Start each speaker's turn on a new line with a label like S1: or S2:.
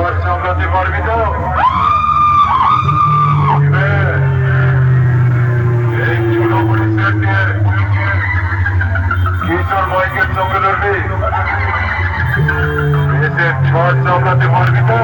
S1: পারবি তো? এই ছোট পুলিশের নিয়ে কি তোর মাইকের সঙ্গে লড়বি দেশের ছড় চামড়াতে পারবি তো?